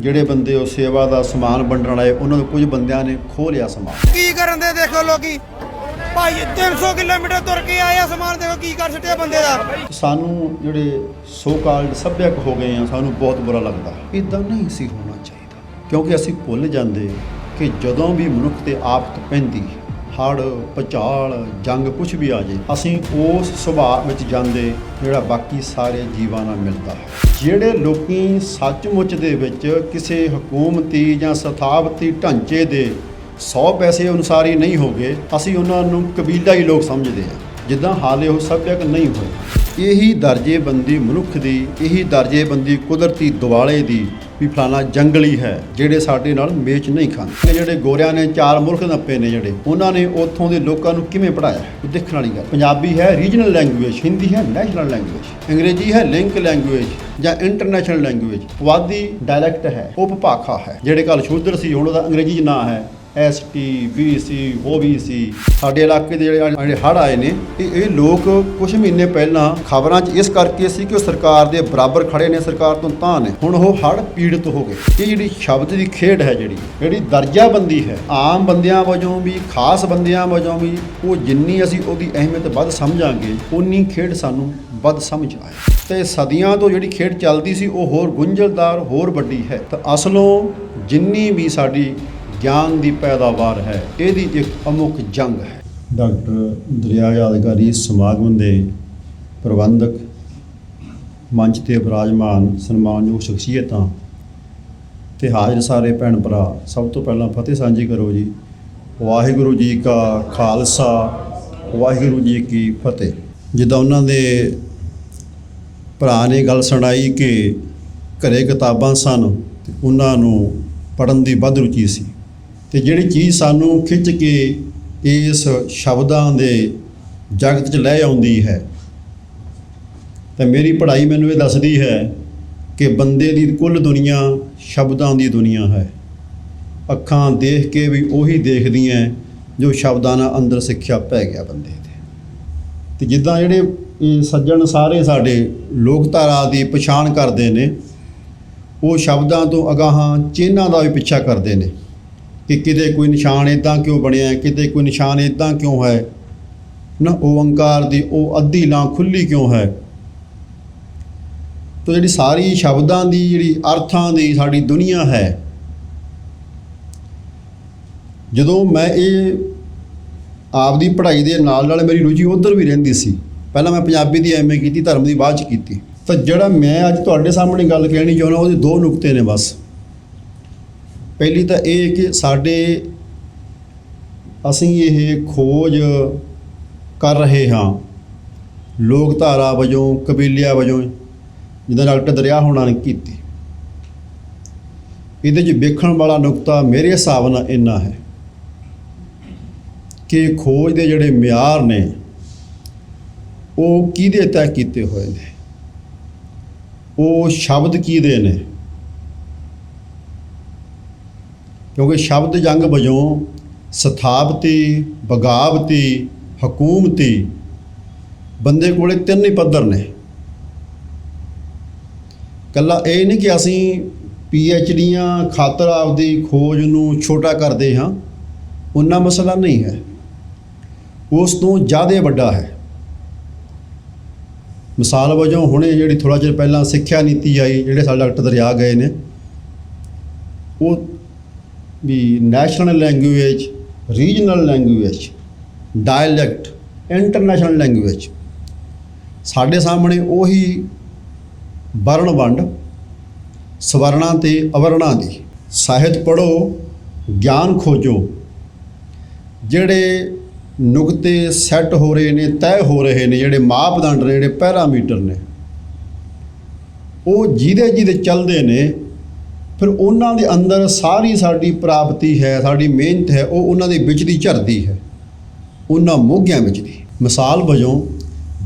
ਜਿਹੜੇ ਬੰਦੇ ਉਹ ਸੇਵਾ ਦਾ ਸਮਾਨ ਵੰਡਣ ਵਾਲੇ ਉਹਨਾਂ ਨੂੰ ਕੁਝ ਬੰਦਿਆਂ ਨੇ ਖੋਹ ਲਿਆ ਸਮਾਨ। ਕੀ ਕਰਨ ਦੇ ਦੇਖੋ ਲੋਕੀ? ਭਾਈ 300 ਕਿਲੋਮੀਟਰ ਤੁਰ ਕੇ ਆਏ ਆ ਸਮਾਨ ਦੇਖੋ ਕੀ ਕਰ ਛੱਡਿਆ ਬੰਦੇ ਦਾ। ਸਾਨੂੰ ਜਿਹੜੇ ਸੋ ਕਾਲਡ ਸੱਭਿਅਕ ਹੋ ਗਏ ਆ ਸਾਨੂੰ ਬਹੁਤ ਬੁਰਾ ਲੱਗਦਾ। ਇਦਾਂ ਨਹੀਂ ਸੀ ਹੋਣਾ ਚਾਹੀਦਾ ਕਿਉਂਕਿ ਅਸੀਂ ਭੁੱਲ ਜਾਂਦੇ ਕਿ ਜਦੋਂ ਵੀ ਮਨੁੱਖ ਤੇ ਆਫਤ ਪੈਂਦੀ ਹੜ ਪਚਾਲ ਜੰਗ ਕੁਝ ਵੀ ਆ ਜੇ, ਅਸੀਂ ਉਸ ਸੁਭਾਅ ਵਿੱਚ ਜਾਂਦੇ ਜਿਹੜਾ ਬਾਕੀ ਸਾਰੇ ਜੀਵਾਂ ਨਾਲ ਮਿਲਦਾ ਹੈ। ਜਿਹੜੇ ਲੋਕੀ ਸੱਚਮੁੱਚ ਦੇ ਵਿੱਚ ਕਿਸੇ ਹਕੂਮਤੀ ਜਾਂ ਸਥਾਪਤੀ ਢਾਂਚੇ ਦੇ 100 ਪੈਸੇ ਅਨੁਸਾਰ ਹੀ ਨਹੀਂ ਹੋਗੇ, ਅਸੀਂ ਉਹਨਾਂ ਨੂੰ ਕਬੀਲਾ ਹੀ ਲੋਕ ਸਮਝਦੇ ਆ ਜਿੱਦਾਂ ਹਾਲੇ ਉਹ ਸੱਭਿਅਕ ਨਹੀਂ ਹੋਏ। ਇਹੀ ਦਰਜੇਬੰਦੀ ਮਨੁੱਖ ਦੀ, ਇਹੀ ਦਰਜੇਬੰਦੀ ਕੁਦਰਤੀ ਦੁਆਲੇ ਦੀ ਵੀ ਫਲਾਣਾ ਜੰਗਲੀ ਹੈ, ਜਿਹੜੇ ਸਾਡੇ ਨਾਲ ਮੇਚ ਨਹੀਂ ਖਾਂਦੇ। ਇਹ ਜਿਹੜੇ ਗੋਰਿਆਂ ਨੇ, ਚਾਰ ਮੁਲਕ ਨੱਪੇ ਨੇ ਜਿਹੜੇ, ਉਹਨਾਂ ਨੇ ਉੱਥੋਂ ਦੇ ਲੋਕਾਂ ਨੂੰ ਕਿਵੇਂ ਪੜਾਇਆ ਉਹ ਦੇਖਣ ਵਾਲੀ ਗੱਲ। ਪੰਜਾਬੀ ਹੈ ਰੀਜਨਲ ਲੈਂਗੁਏਜ ਹਿੰਦੀ ਹੈ ਨੈਸ਼ਨਲ ਲੈਂਗੁਏਜ ਅੰਗਰੇਜ਼ੀ ਹੈ ਲਿੰਕ ਲੈਂਗੁਏਜ ਜਾਂ ਇੰਟਰਨੈਸ਼ਨਲ ਲੈਂਗੁਏਜ ਪੁਆਧੀ ਡਾਇਲੈਕਟ ਹੈ, ਉਪਭਾਖਾ ਹੈ, ਜਿਹੜੇ ਕੱਲ ਸ਼ੂਦਰ ਸੀ, ਹੁਣ ਉਹਦਾ ਅੰਗਰੇਜ਼ੀ 'ਚ ਨਾਂ ਹੈ। S T B C O B C ਸਾਡੇ ਇਲਾਕੇ ਦੇ ਜਿਹੜੇ ਹੜ੍ਹ ਆਏ ਨੇ ਇਹ ਇਹ ਲੋਕ ਕੁਝ ਮਹੀਨੇ ਪਹਿਲਾਂ ਖਬਰਾਂ 'ਚ ਇਸ ਕਰਕੇ ਸੀ ਕਿ ਉਹ ਸਰਕਾਰ ਦੇ ਬਰਾਬਰ ਖੜੇ ਨੇ, ਸਰਕਾਰ ਤੋਂ ਤਾਂ ਨੇ। ਹੁਣ ਉਹ ਹੜ੍ਹ ਪੀੜਤ ਹੋ ਗਏ। ਇਹ ਜਿਹੜੀ ਸ਼ਬਦ ਦੀ ਖੇਡ ਹੈ ਜਿਹੜੀ ਜਿਹੜੀ ਦਰਜਾਬੰਦੀ ਹੈ, ਆਮ ਬੰਦਿਆਂ ਵਜੋਂ ਵੀ, ਖਾਸ ਬੰਦਿਆਂ ਵਜੋਂ ਵੀ, ਉਹ ਜਿੰਨੀ ਅਸੀਂ ਉਹਦੀ ਅਹਿਮੀਅਤ ਵੱਧ ਸਮਝਾਂਗੇ ਉਨੀ ਖੇਡ ਸਾਨੂੰ ਵੱਧ ਸਮਝ ਆਏ। ਤੇ ਸਦੀਆਂ ਤੋਂ ਜਿਹੜੀ ਖੇਡ ਚੱਲਦੀ ਸੀ, ਉਹ ਹੋਰ ਗੁੰਝਲਦਾਰ, ਹੋਰ ਵੱਡੀ ਹੈ। ਤਾਂ ਅਸਲੋਂ ਜਿੰਨੀ ਵੀ ਸਾਡੀ ਗਿਆਨ ਦੀ ਪੈਦਾਵਾਰ ਹੈ। ਇਹਦੀ ਇੱਕ ਅਮੁੱਕ ਜੰਗ ਹੈ। ਡਾਕਟਰ ਦਰਿਆ ਯਾਦਗਾਰੀ ਸਮਾਗਮ ਦੇ ਪ੍ਰਬੰਧਕ, ਮੰਚ ਤੇ ਬਿਰਾਜਮਾਨ ਸਨਮਾਨਯੋਗ ਸ਼ਖਸੀਅਤਾਂ ਤੇ ਹਾਜ਼ਰ ਸਾਰੇ ਭੈਣ ਭਰਾ, ਸਭ ਤੋਂ ਪਹਿਲਾਂ ਫਤਿਹ ਸਾਂਝੀ ਕਰੋ ਜੀ। ਵਾਹਿਗੁਰੂ ਜੀ ਕਾ ਖਾਲਸਾ, ਵਾਹਿਗੁਰੂ ਜੀ ਕੀ ਫਤਿਹ। ਜਿੱਦਾਂ ਉਹਨਾਂ ਦੇ ਭਰਾ ਨੇ ਗੱਲ ਸੁਣਾਈ ਕਿ ਘਰੇ ਕਿਤਾਬਾਂ ਸਨ ਤੇ ਉਹਨਾਂ ਨੂੰ ਪੜਨ ਦੀ ਵੱਧ ਰੁਚੀ ਸੀ। ਤੇ ਜਿਹੜੀ ਚੀਜ਼ ਸਾਨੂੰ ਖਿੱਚ ਕੇ ਇਸ ਸ਼ਬਦਾਂ ਦੇ ਜਗਤ 'ਚ ਲੈ ਆਉਂਦੀ ਹੈ, ਤਾਂ ਮੇਰੀ ਪੜ੍ਹਾਈ ਮੈਨੂੰ ਇਹ ਦੱਸਦੀ ਹੈ ਕਿ ਬੰਦੇ ਦੀ ਕੁੱਲ ਦੁਨੀਆ ਸ਼ਬਦਾਂ ਦੀ ਦੁਨੀਆ ਹੈ। ਅੱਖਾਂ ਦੇਖ ਕੇ ਵੀ ਉਹੀ ਦੇਖਦੀਆਂ ਜੋ ਸ਼ਬਦਾਂ ਨਾਲ ਅੰਦਰ ਸਿੱਖਿਆ ਪੈ ਗਿਆ ਬੰਦੇ ਦੇ ਤੇ ਜਿੱਦਾਂ ਜਿਹੜੇ ਇਹ ਸੱਜਣ ਸਾਰੇ ਸਾਡੇ ਲੋਕਧਾਰਾ ਦੀ ਪਛਾਣ ਕਰਦੇ ਨੇ, ਉਹ ਸ਼ਬਦਾਂ ਤੋਂ ਅਗਾਹਾਂ ਚਿੰਨ੍ਹਾਂ ਦਾ ਵੀ ਪਿੱਛਾ ਕਰਦੇ ਨੇ। ਕਿ ਕਿਤੇ ਕੋਈ ਨਿਸ਼ਾਨ ਇਦਾਂ ਕਿਉਂ ਬਣਿਆ ਕਿਤੇ ਕੋਈ ਨਿਸ਼ਾਨ ਇਦਾਂ ਕਿਉਂ ਹੈ? ਨਾ ਓੰਕਾਰ ਦੀ ਉਹ ਅੱਧੀ ਲਾਂ ਖੁੱਲੀ ਕਿਉਂ ਹੈ? ਤੋ ਜਿਹੜੀ ਸਾਰੀ ਸ਼ਬਦਾਂ ਦੀ ਜਿਹੜੀ ਅਰਥਾਂ ਦੀ ਸਾਡੀ ਦੁਨੀਆ ਹੈ, ਜਦੋਂ ਮੈਂ ਇਹ ਆਪਦੀ ਪੜ੍ਹਾਈ ਦੇ ਨਾਲ ਨਾਲ ਮੇਰੀ ਰੁਚੀ ਉਧਰ ਵੀ ਰਹਿੰਦੀ ਸੀ, ਪਹਿਲਾਂ ਮੈਂ ਪੰਜਾਬੀ ਦੀ ਐਮਏ ਕੀਤੀ, ਧਰਮ ਦੀ ਬਾਅਦ ਚ ਕੀਤੀ, ਤਾਂ ਜਿਹੜਾ ਮੈਂ ਅੱਜ ਤੁਹਾਡੇ ਸਾਹਮਣੇ ਗੱਲ ਕਹਿਣੀ ਚਾਹੁੰਦਾ, ਉਹਦੇ ਦੋ ਨੁਕਤੇ ਨੇ ਬਸ। ਪਹਿਲੀ ਤਾਂ ਇਹ ਕਿ ਸਾਡੇ ਅਸੀਂ ਇਹ ਖੋਜ ਕਰ ਰਹੇ ਹਾਂ। ਲੋਕ ਧਾਰਾ ਵਜੋਂ, ਕਬੀਲਿਆ ਵਜੋਂ, ਜਿੱਦਾਂ ਡਾਕਟਰ ਦਰਿਆ ਹੋਣਾ ਨੇ ਕੀਤੀ। ਇਹਦੇ 'ਚ ਵੇਖਣ ਵਾਲਾ ਨੁਕਤਾ ਮੇਰੇ ਹਿਸਾਬ ਨਾਲ ਇੰਨਾ ਹੈ ਕਿ ਖੋਜ ਦੇ ਜਿਹੜੇ ਮਿਆਰ ਨੇ, ਉਹ ਕਿਹਦੇ ਤੈਅ ਕੀਤੇ ਹੋਏ ਨੇ? ਉਹ ਸ਼ਬਦ ਕਿਹਦੇ ਨੇ? ਕਿਉਂਕਿ ਸ਼ਬਦ ਜੰਗ ਵਜੋਂ ਸਥਾਪਤੀ, ਬਗਾਵਤੀ, ਹਕੂਮਤੀ ਬੰਦੇ ਕੋਲੇ ਤਿੰਨ ਹੀ ਪੱਧਰ ਨੇ। ਕੱਲਾ ਇਹ ਨਹੀਂ ਕਿ ਅਸੀਂ ਪੀ ਐਚ ਡੀਆਂ ਖਾਤਰ ਆਪਦੀ ਖੋਜ ਨੂੰ ਛੋਟਾ ਕਰਦੇ ਹਾਂ ਉਹਨਾਂ ਮਸਲਾ ਨਹੀਂ ਹੈ। ਉਸ ਤੋਂ ਜ਼ਿਆਦਾ ਵੱਡਾ ਹੈ। ਮਿਸਾਲ ਵਜੋਂ ਹੁਣੇ ਜਿਹੜੀ ਥੋੜਾ ਚਿਰ ਪਹਿਲਾਂ ਸਿੱਖਿਆ ਨੀਤੀ ਆਈ, ਜਿਹੜੇ ਸਾਡੇ ਡਾਕਟਰ ਦਰਿਆ ਗਏ ਨੇ, ਉਹ ਵੀ national language regional language dialect international language ਸਾਡੇ ਸਾਹਮਣੇ ਉਹੀ ਵਰਣ ਵੰਡ ਸਵਰਨਾਂ ਤੇ ਅਵਰਣਾਂ ਦੀ। ਸਾਹਿਤ ਪੜੋ ਗਿਆਨ ਖੋਜੋ। ਜਿਹੜੇ ਨੁਕਤੇ ਸੈੱਟ ਹੋ ਰਹੇ ਨੇ, ਤੈਅ ਹੋ ਰਹੇ ਨੇ, ਜਿਹੜੇ ਮਾਪਦੰਡ ਨੇ, ਜਿਹੜੇ ਪੈਰਾਮੀਟਰ ਨੇ, ਉਹ ਜਿਹਦੇ ਜਿਹਦੇ ਚੱਲਦੇ ਨੇ ਫਿਰ ਉਹਨਾਂ ਦੇ ਅੰਦਰ ਸਾਰੀ ਸਾਡੀ ਪ੍ਰਾਪਤੀ ਹੈ, ਸਾਡੀ ਮਿਹਨਤ ਹੈ, ਉਹ ਉਹਨਾਂ ਦੇ ਵਿੱਚ ਦੀ ਝਰਦੀ ਹੈ। ਉਹਨਾਂ ਮੋਗਿਆਂ ਵਿੱਚ ਦੀ। ਮਿਸਾਲ ਵਜੋਂ,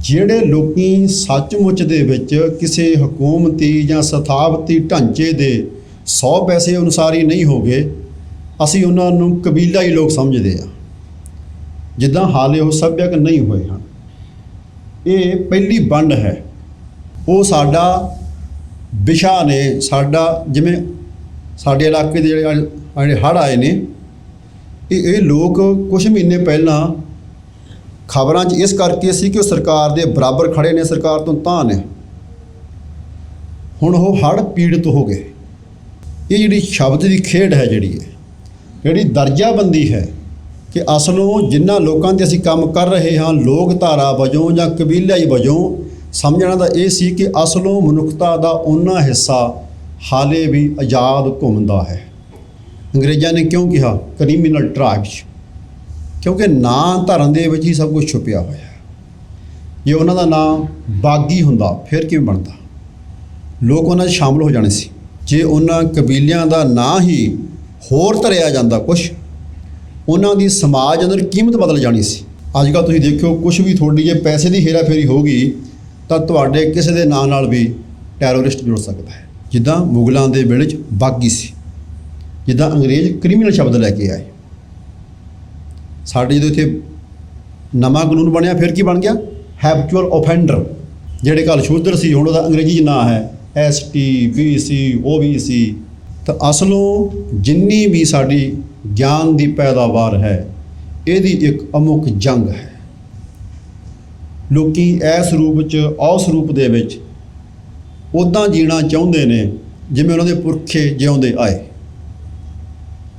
ਜਿਹੜੇ ਲੋਕੀ ਸੱਚਮੁੱਚ ਦੇ ਵਿੱਚ ਕਿਸੇ ਹਕੂਮਤੀ ਜਾਂ ਸਥਾਪਤੀ ਢਾਂਚੇ ਦੇ 100 ਪੈਸੇ ਅਨੁਸਾਰ ਹੀ ਨਹੀਂ ਹੋਗੇ, ਅਸੀਂ ਉਹਨਾਂ ਨੂੰ ਕਬੀਲਾ ਹੀ ਲੋਕ ਸਮਝਦੇ ਆ ਜਿੱਦਾਂ ਹਾਲੇ ਉਹ ਸੱਭਿਅਕ ਨਹੀਂ ਹੋਏ ਹਨ। ਇਹ ਪਹਿਲੀ ਵੰਡ ਹੈ। ਉਹ ਸਾਡਾ ਵਿਸ਼ਾ ਨੇ, ਸਾਡਾ ਜਿਵੇਂ ਸਾਡੇ ਇਲਾਕੇ ਦੇ ਜਿਹੜੇ ਜਿਹੜੇ ਹੜ੍ਹ ਆਏ ਨੇ, ਇਹ ਇਹ ਲੋਕ ਕੁਝ ਮਹੀਨੇ ਪਹਿਲਾਂ ਖਬਰਾਂ 'ਚ ਇਸ ਕਰਕੇ ਸੀ ਕਿ ਉਹ ਸਰਕਾਰ ਦੇ ਬਰਾਬਰ ਖੜੇ ਨੇ, ਸਰਕਾਰ ਤੋਂ ਤਾਂ ਨੇ। ਹੁਣ ਉਹ ਹੜ੍ਹ ਪੀੜਤ ਹੋ ਗਏ। ਇਹ ਜਿਹੜੀ ਸ਼ਬਦ ਦੀ ਖੇਡ ਹੈ ਜਿਹੜੀ ਹੈ, ਜਿਹੜੀ ਦਰਜਾਬੰਦੀ ਹੈ ਕਿ ਅਸਲੋਂ ਜਿਨ੍ਹਾਂ ਲੋਕਾਂ ਤੇ ਅਸੀਂ ਕੰਮ ਕਰ ਰਹੇ ਹਾਂ, ਲੋਕ ਧਾਰਾ ਵਜੋਂ ਜਾਂ ਕਬੀਲਾਈ ਵਜੋਂ, ਸਮਝਣਾ ਦਾ ਇਹ ਸੀ ਕਿ ਅਸਲੋਂ ਮਨੁੱਖਤਾ ਦਾ ਉਹਨਾਂ ਹਿੱਸਾ ਹਾਲੇ ਵੀ ਆਜ਼ਾਦ ਘੁੰਮਦਾ ਹੈ। ਅੰਗਰੇਜ਼ਾਂ ਨੇ ਕਿਉਂ ਕਿਹਾ? Criminal tribes. ਕਿਉਂਕਿ ਨਾਂ ਧਰਨ ਦੇ ਵਿੱਚ ਹੀ ਸਭ ਕੁਝ ਛੁਪਿਆ ਹੋਇਆ ਹੈ। ਜੇ ਉਹਨਾਂ ਦਾ ਨਾਂ ਬਾਗੀ ਹੁੰਦਾ, ਫਿਰ ਕਿਵੇਂ ਬਣਦਾ? ਲੋਕ ਉਹਨਾਂ 'ਚ ਸ਼ਾਮਲ ਹੋ ਜਾਣੇ ਸੀ। ਜੇ ਉਹਨਾਂ ਕਬੀਲਿਆਂ ਦਾ ਨਾਂ ਹੀ ਹੋਰ ਧਰਿਆ ਜਾਂਦਾ ਕੁਝ ਉਹਨਾਂ ਦੀ ਸਮਾਜ ਅੰਦਰ ਕੀਮਤ ਬਦਲ ਜਾਣੀ ਸੀ। ਅੱਜ ਕੱਲ੍ਹ ਤੁਸੀਂ ਦੇਖਿਓ ਕੁਝ ਵੀ ਥੋੜੀ ਜੇ ਪੈਸੇ ਦੀ ਹੇਰਾਫੇਰੀ ਹੋਗੀ ਤਾਂ ਤੁਹਾਡੇ ਕਿਸੇ ਦੇ ਨਾਂ ਨਾਲ ਵੀ ਟੈਰੋਰਿਸਟ ਜੁੜ ਸਕਦਾ ਹੈ। ਜਿੱਦਾਂ ਮੁਗਲਾਂ ਦੇ ਵੇਲੇ 'ਚ ਬਾਗੀ ਸੀ, ਜਿੱਦਾਂ ਅੰਗਰੇਜ਼ ਕ੍ਰਿਮੀਨਲ ਸ਼ਬਦ ਲੈ ਕੇ ਆਏ। ਸਾਡੇ ਜਦੋਂ ਇੱਥੇ ਨਵਾਂ ਕਾਨੂੰਨ ਬਣਿਆ, ਫਿਰ ਕੀ ਬਣ ਗਿਆ? ਹੈਬਚੁਅਲ ਆਫੈਂਡਰ ਜਿਹੜੇ ਕੱਲ ਸ਼ੂਦਰ ਸੀ, ਹੁਣ ਉਹਦਾ ਅੰਗਰੇਜ਼ੀ 'ਚ ਨਾਂ ਹੈ ਐਸ ਟੀ ਵੀ ਸੀ ਓ ਵੀ ਸੀ ਤਾਂ ਅਸਲੋਂ ਜਿੰਨੀ ਵੀ ਸਾਡੀ ਗਿਆਨ ਦੀ ਪੈਦਾਵਾਰ ਹੈ, ਇਹਦੀ ਇੱਕ ਅਮੁੱਕ ਜੰਗ ਹੈ। ਲੋਕੀ ਇਸ ਰੂਪ 'ਚ, ਉਸ ਰੂਪ ਦੇ ਵਿੱਚ ਉਦਾਂ ਜੀਣਾ ਚਾਹੁੰਦੇ ਨੇ ਜਿਵੇਂ ਉਹਨਾਂ ਦੇ ਪੁਰਖੇ ਜਿਉਂਦੇ ਆਏ।